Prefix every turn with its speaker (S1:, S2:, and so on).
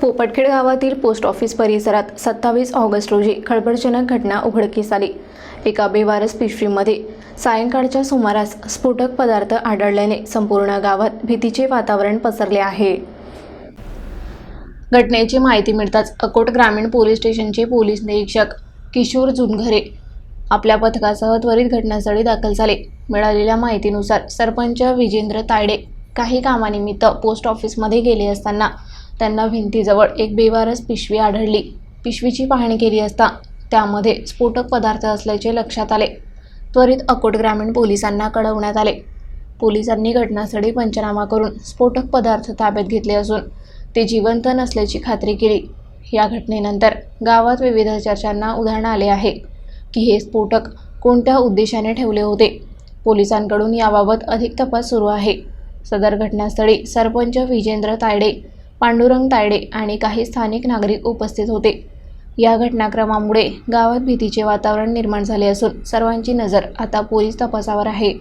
S1: पोपटखेड गावातील post office परिसरात सत्तावीस ऑगस्ट रोजी खळबळजनक घटना उघडकीस आली. एका बेवारस पिशवीमध्ये सायंकाळच्या सुमारास स्फोटक पदार्थ आढळल्याने संपूर्ण गावात भीतीचे वातावरण पसरले आहे. घटनेची माहिती मिळताच अकोट ग्रामीण पोलीस स्टेशनचे पोलीस निरीक्षक किशोर जुनघरे आपल्या पथकासह त्वरित घटनास्थळी दाखल झाले. मिळालेल्या माहितीनुसार सरपंच विजेंद्र तायडे काही कामानिमित्त पोस्ट ऑफिसमध्ये गेले असताना त्यांना भिंतीजवळ एक बेवारस पिशवी आढळली. पिशवीची पाहणी केली असता त्यामध्ये स्फोटक पदार्थ असल्याचे लक्षात आले. त्वरित अकोट ग्रामीण पोलिसांना कळवण्यात आले. पोलिसांनी घटनास्थळी पंचनामा करून स्फोटक पदार्थ ताब्यात घेतले असून ते जिवंत नसल्याची खात्री केली. या घटनेनंतर गावात विविध चर्चांना उधाण आले आहे की हे स्फोटक कोणत्या उद्देशाने ठेवले होते? पोलिसांकडून याबाबत अधिक तपास सुरू आहे. सदर घटनास्थळी सरपंच विजेंद्र तायडे पांडुरंग तायडे आणि काही स्थानिक नागरिक उपस्थित होते. या घटनाक्रमामुळे गावात भीतीचे वातावरण निर्माण झाले असून सर्वांची नजर आता पोलीस तपासावर आहे.